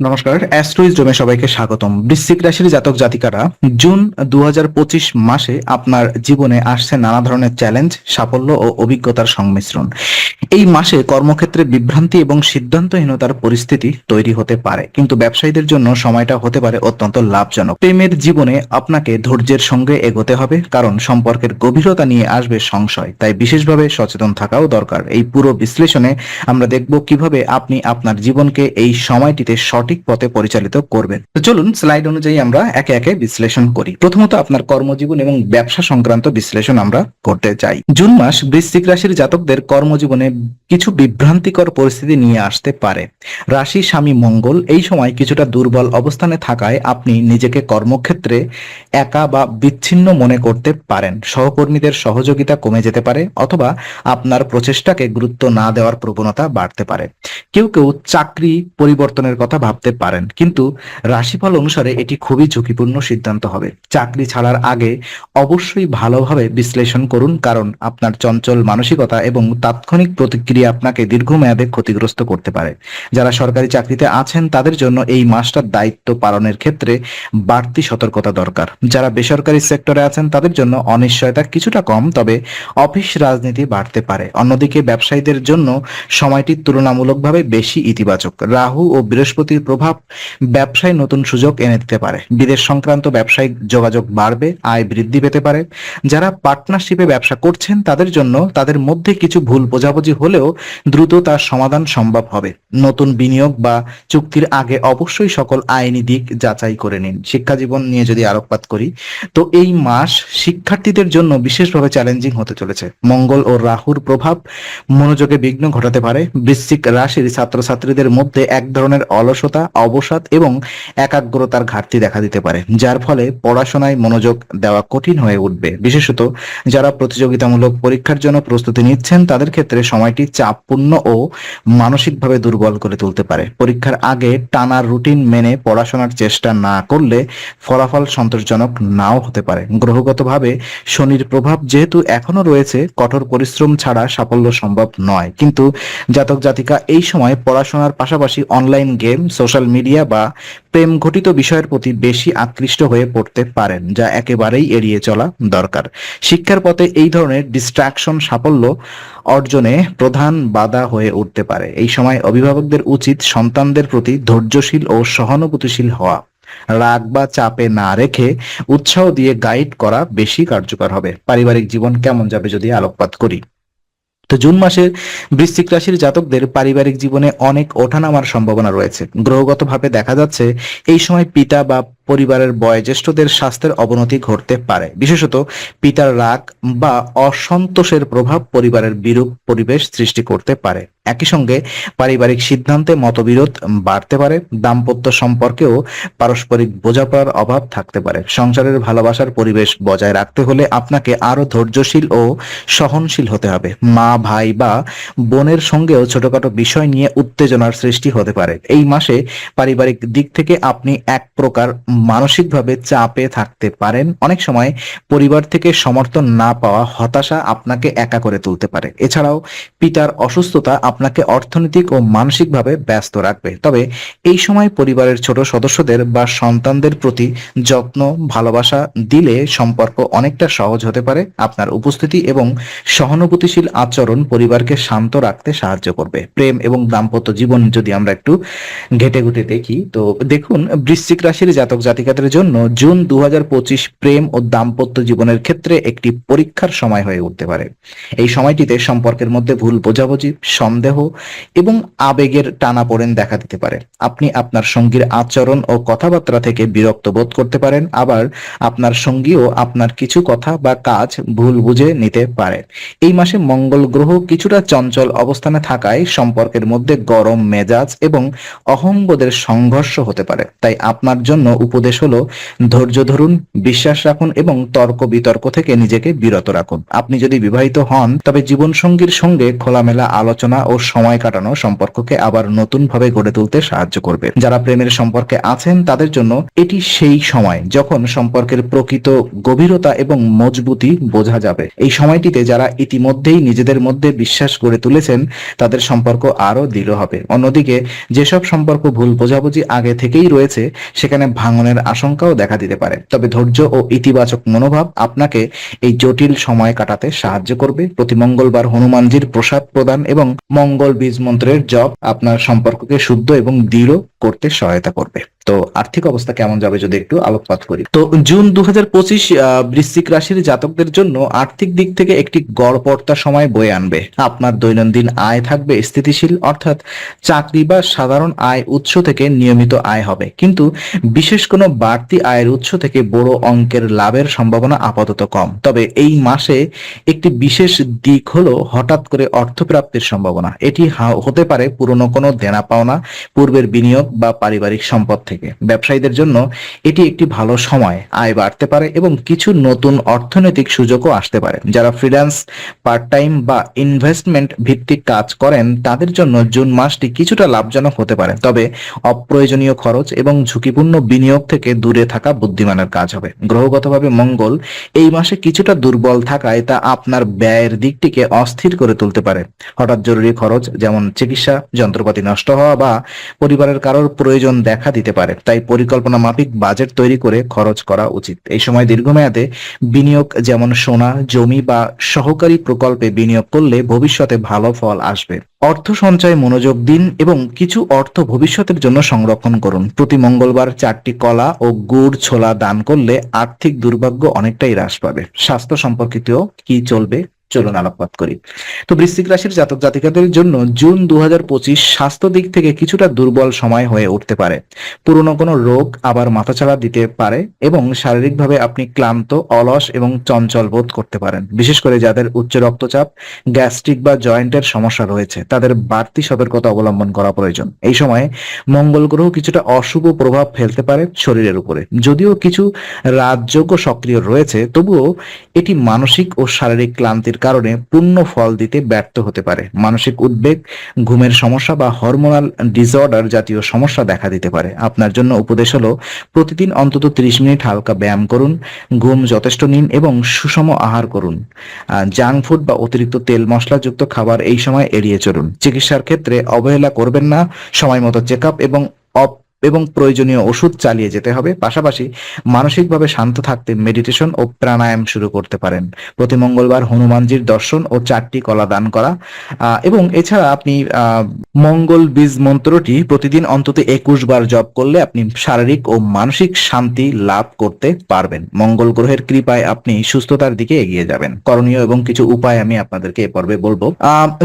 নমস্কার, অ্যাস্ট্রোইজমে সবাইকে স্বাগতম। বৃশ্চিক রাশির জাতক জাতিকারা, জুন দু হাজার পঁচিশ মাসে আপনার জীবনে আসছে নানা ধরনের চ্যালেঞ্জ সাফল্য ও অভিজ্ঞতার সংমিশ্রণ। এই মাসে কর্মক্ষেত্রে বিভ্রান্তি এবং সিদ্ধান্তহীনতার পরিস্থিতি তৈরি হতে পারে, কিন্তু ব্যবসায়ীদের জন্য সময়টা হতে পারে অত্যন্ত লাভজনক। প্রেমের জীবনে আপনাকে ধৈর্যের সঙ্গে এগোতে হবে, কারণ সম্পর্কের গভীরতা নিয়ে আসবে সংশয়, তাই বিশেষভাবে সচেতন থাকাও দরকার। এই পুরো বিশ্লেষণে আমরা দেখব কীভাবে আপনি আপনার জীবনকে এই সময়টিতে সঠিক পথে পরিচালিত করবেন। তো চলুন স্লাইড অনুযায়ী আমরা একে একে বিশ্লেষণ করি। প্রথমত আপনার কর্মজীবন এবং ব্যবসা সংক্রান্ত বিশ্লেষণ আমরা করতে চাই। জুন মাস বৃশ্চিক রাশির জাতকদের কর্মজীবনে কিছু বিভ্রান্তিকর পরিস্থিতি নিয়ে আসতে পারে। রাশি স্বামী মঙ্গল, এই সময় কিছুটা দুর্বল অবস্থানে থাকায় আপনি নিজেকে কর্মক্ষেত্রে একা বা বিচ্ছিন্ন মনে করতে পারেন। সহকর্মীদের সহযোগিতা কমে যেতে পারে অথবা আপনার প্রচেষ্টাকে গুরুত্ব না দেওয়ার প্রবণতা বাড়তে পারে। কেউ কেউ চাকরি পরিবর্তনের কথা ভাবতে পারেন। কিন্তু রাশিফল অনুসারে এটি খুবই ঝুঁকিপূর্ণ সিদ্ধান্ত হবে। চাকরি ছাড়ার আগে অবশ্যই ভালোভাবে বিশ্লেষণ করুন, কারণ আপনার চঞ্চল মানসিকতা এবং তাৎক্ষণিক প্রতিক্রিয়া আপনাকে দীর্ঘমেয়াদে ক্ষতিগ্রস্ত করতে পারে। যারা সরকারি চাকরিতে আছেন, তাদের জন্য এই মাসটার দায়িত্ব পালনের ক্ষেত্রে বাড়তি সতর্কতা দরকার। যারা বেসরকারি সেক্টরে আছেন, তাদের জন্য অনিশ্চয়তা কিছুটা কম, তবে অফিস রাজনীতি বাড়তে পারে। অন্যদিকে ব্যবসায়ীদের জন্য সময়টি তুলনামূলকভাবে বেশি ইতিবাচক। রাহু ও বৃহস্পতির প্রভাব ব্যবসায় নতুন সুযোগ এনে দিতে পারে। বিদেশ সংক্রান্ত ব্যবসায়িক যোগাযোগ বাড়বে, আয় বৃদ্ধি পেতে পারে। যারা পার্টনারশিপে ব্যবসা করছেন, তাদের জন্য তাদের মধ্যে কিছু ভুল বোঝাবুঝি হলেও দ্রুত তার সমাধান সম্ভব হবে। নতুন বিনিয়োগ বা চুক্তির আগে অবশ্যই সকল আইনি দিক যাচাই করে নিন। শিক্ষা জীবন নিয়ে যদি আলোকপাত করি, তো এই মাস শিক্ষার্থীদের জন্য বিশেষভাবে চ্যালেঞ্জিং হতে চলেছে। মঙ্গল ও রাহুর প্রভাব মনোযোগে বিঘ্ন ঘটাতে পারে। বৃশ্চিক রাশির ছাত্রছাত্রীদের মধ্যে এক ধরনের অলসতা অবসাদ এবং একাগ্রতার ঘাটতি দেখা দিতে পারে, যার ফলে পড়াশোনায় মনোযোগ দেওয়া কঠিন হয়ে উঠবে। বিশেষত যারা প্রতিযোগিতামূলক পরীক্ষার জন্য প্রস্তুতি নিচ্ছেন, তাদের ক্ষেত্রে সময়টি চাপপূর্ণ ও মানসিকভাবে দুর্বল করে তুলতে পারে। পরীক্ষার আগে টানার রুটিন মেনে পড়াশোনার চেষ্টা না করলে ফলাফল সন্তোষজনক নাও হতে পারে। গ্রহগতভাবে শনির প্রভাব যেহেতু এখনও রয়েছে, কঠোর পরিশ্রম ছাড়া সাফল্য সম্ভব নয়। কিন্তু জাতক জাতিকা এই সময় পড়াশোনার পাশাপাশি অনলাইন গেম সোশ্যাল মিডিয়া বা প্রেম ঘটিত বিষয়ের প্রতি বেশি আকৃষ্ট হয়ে পড়তে পারেন, যা একেবারেই এড়িয়ে চলা দরকার। শিক্ষার পথে এই ধরনের ডিস্ট্রাকশন সাফল্য অর্জনে প্রধান বাধা হয়ে উঠতে পারে। এই সময় অভিভাবকদের উচিত সন্তানদের প্রতি ধৈর্যশীল ও সহানুভূতিশীল হওয়া। রাগ বা চাপে না রেখে উৎসাহ দিয়ে গাইড করা বেশি কার্যকর হবে। পারিবারিক জীবন কেমন যাবে যদি আলোকপাত করি? তো জুন মাসের বৃশ্চিক রাশির জাতকদের পারিবারিক জীবনে অনেক ওঠানামার সম্ভাবনা রয়েছে। গ্রহগতভাবে দেখা যাচ্ছে এই সময় পিতা বা পরিবারের বয়োজ্যেষ্ঠদের স্বাস্থ্যের অবনতি ঘটতে পারে। বিশেষত পিতার রাগ বা অসন্তোষের প্রভাব পরিবারের বিরূপ পরিবেশ সৃষ্টি করতে পারে। একই সঙ্গে পারিবারিক সিদ্ধান্তে মতবিরোধ বাড়তে পারে, দাম্পত্য সম্পর্কেও পারস্পরিক বোঝাপড়ার অভাব থাকতে পারে। সংসারের ভালোবাসার পরিবেশ বজায় রাখতে হলে আপনাকে আরও ধৈর্যশীল ও সহনশীল হতে হবে। মা, ভাই বা বোনের সঙ্গেও ছোটখাটো বিষয় নিয়ে উত্তেজনার সৃষ্টি হতে পারে। এই মাসে পারিবারিক দিক থেকে আপনি এক প্রকার মানসিকভাবে চাপে থাকতে পারেন। অনেক সময় পরিবার থেকে সমর্থন না পাওয়া হতাশা আপনাকে একা করে তুলতে পারে। এছাড়াও পিতার অসুস্থতা আপনাকে অর্থনৈতিক ও মানসিকভাবে ব্যস্ত রাখবে। তবে এই সময় পরিবারের ছোট সদস্যদের বা সন্তানদের প্রতি যত্ন, ভালোবাসা দিলে সম্পর্ক অনেকটা সহজ হতে পারে। আপনার উপস্থিতি এবং সহানুভূতিশীল আচরণ পরিবারকে শান্ত রাখতে সাহায্য করবে। প্রেম এবং দাম্পত্য জীবন যদি আমরা একটু ঘেটে ঘুটে দেখি, তো দেখুন, বৃশ্চিক রাশির জাতক জাতিকাদের জন্য জুন দু হাজার পঁচিশ প্রেম ও দাম্পত্য জীবনের ক্ষেত্রে একটি পরীক্ষার সময় হয়ে উঠতে পারে। এই সময়টিতে সম্পর্কের মধ্যে ভুল বোঝাবুঝি, সন্দেহ এবং আবেগের টানাপোড়েন দেখা দিতে পারে। আপনি আপনার সঙ্গীর আচরণ ও কথাবার্তা থেকে বিরক্ত বোধ করতে পারেন, আবার আপনার সঙ্গীও আপনার কিছু কথা বা কাজ ভুল বুঝে নিতে পারে। এই মাসে মঙ্গল গ্রহ কিছুটা চঞ্চল অবস্থানে থাকায় সম্পর্কের মধ্যে গরম মেজাজ এবং অহংবোধের সংঘর্ষ হতে পারে। তাই আপনার জন্য উপদেশ হলো, ধৈর্য ধরুন, বিশ্বাস রাখুন এবং তর্ক বিতর্ক থেকে নিজেকে বিরত রাখুন। আপনি যদি বিবাহিত হন, তবে জীবন সঙ্গীর সঙ্গে খোলামেলা আলোচনা ও ও সময় কাটানো সম্পর্ককে আবার নতুনভাবে গড়ে তুলতে সাহায্য করবে। যারা প্রেমের সম্পর্কে আছেন, তাদের জন্য এটি সেই সময় যখন সম্পর্কের প্রকৃত গভীরতা এবং মজবুতি বোঝা যাবে। এই সময়টিতে যারা ইতিমধ্যেই নিজেদের মধ্যে বিশ্বাস গড়ে তুলেছেন, তাদের সম্পর্ক আরও দৃঢ় হবে। অন্যদিকে, যেসব সম্পর্ক ভুল বোঝাবুঝি আগে থেকেই রয়েছে, সেখানে ভাঙনের আশঙ্কাও দেখা দিতে পারে। তবে ধৈর্য ও ইতিবাচক মনোভাব আপনাকে এই জটিল সময় কাটাতে সাহায্য করবে। প্রতি মঙ্গলবার হনুমানজির প্রসাদ প্রদান এবং মঙ্গল বীজ মন্ত্রের জপ আপনার সম্পর্ককে শুদ্ধ এবং দৃঢ় করতে সহায়তা করবে। তো আর্থিক অবস্থা কেমন যাবে যদি একটু আলোকপাত করি? তো জুন দু হাজার পঁচিশ বৃশ্চিক রাশির জাতকদের জন্য আর্থিক দিক থেকে একটি গড়পড়তা সময় বয়ে আনবে। আপনার দৈনন্দিন আয় থাকবে স্থিতিশীল, অর্থাৎ চাকরি বা সাধারণ আয় উৎস থেকে নিয়মিত আয় হবে। কিন্তু বিশেষ কোনো বাড়তি আয়ের উৎস থেকে বড় অঙ্কের লাভের সম্ভাবনা আপাতত কম। তবে এই মাসে একটি বিশেষ দিক হলো হঠাৎ করে অর্থপ্রাপ্তির সম্ভাবনা। এটি হতে পারে পুরনো কোনো দেনা পাওনা, পূর্বের বিনিয়োগ বা পারিবারিক সম্পদ থেকে। ব্যবসায়ীদের জন্য এটি একটি ভালো সময়। আয় বাড়তে পারে এবং কিছু নতুন অর্থনৈতিক সুযোগও আসতে পারে। যারা ফ্রিল্যান্স পার্ট টাইম বা ইনভেস্টমেন্ট ভিত্তিক কাজ করেন, তাদের জন্য জুন মাসটি কিছুটা লাভজনক হতে পারে। তবে অপ্রয়োজনীয় খরচ এবং ঝুঁকিপূর্ণ বিনিয়োগ থেকে দূরে থাকা বুদ্ধিমানের কাজ হবে। গ্রহগতভাবে মঙ্গল এই মাসে কিছুটা দুর্বল থাকায় তা আপনার ব্যয়ের দিকটিকে অস্থির করে তুলতে পারে। হঠাৎ জরুরি খরচ, যেমন চিকিৎসা, যন্ত্রপাতি নষ্ট হওয়া বা পরিবারের কারোর প্রয়োজন দেখা দিতে পারে। তাই পরিকল্পনা মাফিক বাজেট তৈরি করে খরচ করা উচিত। এই সময় দীর্ঘমেয়াদে বিনিয়োগ, যেমন সোনা, জমি বা সহকারী প্রকল্পে বিনিয়োগ করলে ভবিষ্যতে ভালো ফল আসবে। অর্থ সঞ্চয়ে, মনোযোগ দিন এবং কিছু অর্থ ভবিষ্যতের জন্য সংরক্ষণ করুন। প্রতি মঙ্গলবার চারটি কলা ও গুড় ছোলা দান করলে আর্থিক দুর্ভাগ্য অনেকটাই হ্রাস পাবে। স্বাস্থ্য সম্পর্কিত কি চলবে? চলুন আলোকপাত করি। তো বৃশ্চিক রাশির জাতক জাতিকাদের জন্য জুন দু হাজার পঁচিশ স্বাস্থ্য দিক থেকে কিছুটা দুর্বল সময় হয়ে উঠতে পারে। পুরনো কোনো রোগ আবার মাথাচাড়া দিতে পারে এবং শারীরিকভাবে আপনি ক্লান্ত, অলস এবং চঞ্চল বোধ করতে পারেন। বিশেষ করে যাদের উচ্চ রক্তচাপ, গ্যাস্ট্রিক বা জয়েন্টের সমস্যা রয়েছে, তাদের বাড়তি সতর্কতা অবলম্বন করা প্রয়োজন। এই সময়ে মঙ্গল গ্রহ কিছুটা অশুভ প্রভাব ফেলতে পারে শরীরের উপরে। যদিও কিছু রাজযোগ্য সক্রিয় রয়েছে, তবুও এটি মানসিক ও শারীরিক ক্লান্তির কারণে পূর্ণ ফল দিতে ব্যর্থ হতে পারে। মানসিক উদ্বেগ, ঘুমের সমস্যা বা হরমোনাল ডিসঅর্ডার জাতীয় সমস্যা দেখা দিতে পারে। আপনার জন্য উপদেশ হলো, প্রতিদিন অন্তত 30 মিনিট হালকা ব্যায়াম করুন, ঘুম যথেষ্ট নিন এবং সুষম আহার করুন। জাঙ্ক ফুড বা অতিরিক্ত তেল মশলাযুক্ত খাবার এই সময় এড়িয়ে চলুন। চিকিৎসার ক্ষেত্রে অবহেলা করবেন না, সময় মতো চেক এবং অপ- এবং প্রয়োজনীয় ওষুধ চালিয়ে যেতে হবে। পাশাপাশি মানসিকভাবে শান্ত থাকতে মেডিটেশন ও প্রাণায়াম শুরু করতে পারেন। প্রতি মঙ্গলবার হনুমানজির দর্শন ও চারটি কলা দান করা। এবং এছাড়া আপনি মঙ্গল বীজ মন্ত্রটি প্রতিদিন অন্তত একুশ বার জপ করলে আপনি শারীরিক ও মানসিক শান্তি লাভ করতে পারবেন। মঙ্গল গ্রহের কৃপায় আপনি সুস্থতার দিকে এগিয়ে যাবেন। করণীয় এবং কিছু উপায় আমি আপনাদেরকে এ পর্বে বলব।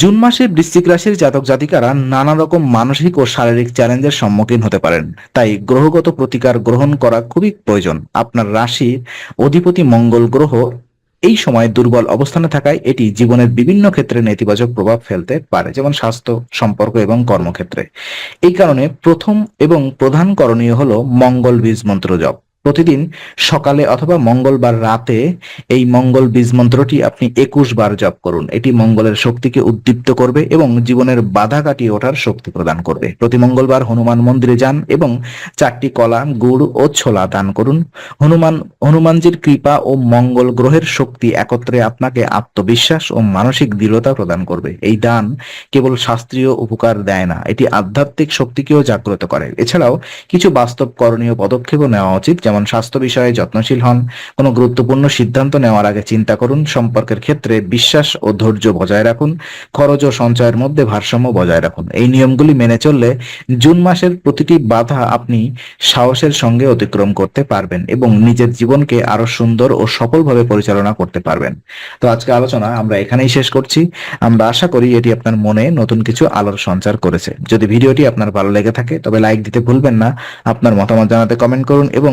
জুন মাসে বৃশ্চিক রাশির জাতক জাতিকারা নানা রকম মানসিক ও শারীরিক চ্যালেঞ্জের সম্মুখীন হতে পারেন। তাই গ্রহগত প্রতিকার গ্রহণ করা খুবই প্রয়োজন। আপনার রাশির অধিপতি মঙ্গল গ্রহ এই সময় দুর্বল অবস্থানে থাকায় এটি জীবনের বিভিন্ন ক্ষেত্রে নেতিবাচক প্রভাব ফেলতে পারে, যেমন স্বাস্থ্য, সম্পর্ক এবং কর্মক্ষেত্রে। এই কারণে প্রথম এবং প্রধান করণীয় হলো মঙ্গল বীজ মন্ত্র জপ। প্রতিদিন সকালে অথবা মঙ্গলবার রাতে এই মঙ্গল বীজ মন্ত্রটি আপনি একুশ বার জপ করুন। এটি মঙ্গলের শক্তিকে উদ্দীপ্ত করবে এবং জীবনের বাধা কাটিয়ে ওঠার শক্তি প্রদান করবে। প্রতি মঙ্গলবার হনুমান মন্দিরে যান এবং চারটি কলা, গুড় ও ছোলা দান করুন। হনুমান, হনুমানজির কৃপা ও মঙ্গল গ্রহের শক্তি একত্রে আপনাকে আত্মবিশ্বাস ও মানসিক দৃঢ়তা প্রদান করবে। এই দান কেবল শাস্ত্রীয় উপকার দেয় না, এটি আধ্যাত্মিক শক্তিকেও জাগ্রত করে। এছাড়াও কিছু বাস্তব করণীয় পদক্ষেপও নেওয়া উচিত যেমন স্বাস্থ্য বিষয়ে যত্নশীল হন, কোনো গুরুত্বপূর্ণ সিদ্ধান্ত নেওয়ার আগে চিন্তা করুন, সম্পর্কের ক্ষেত্রে বিশ্বাস ও ধৈর্য বজায় রাখুন, খরচ ও সঞ্চয়ের মধ্যে ভারসাম্য বজায় রাখুন। এই নিয়মগুলি মেনে চললে জুন মাসের প্রতিটি বাধা আপনি সাহসের সঙ্গে অতিক্রম করতে পারবেন এবং নিজের জীবনকে আরও সুন্দর ও সফলভাবে পরিচালনা করতে পারবেন। তো আজকে আলোচনা আমরা এখানেই শেষ করছি। আমরা আশা করি এটি আপনার মনে নতুন কিছু আলোর সঞ্চার করেছে। যদি ভিডিওটি আপনার ভালো লেগে থাকে, তবে লাইক দিতে ভুলবেন না। আপনার মতামত জানাতে কমেন্ট করুন এবং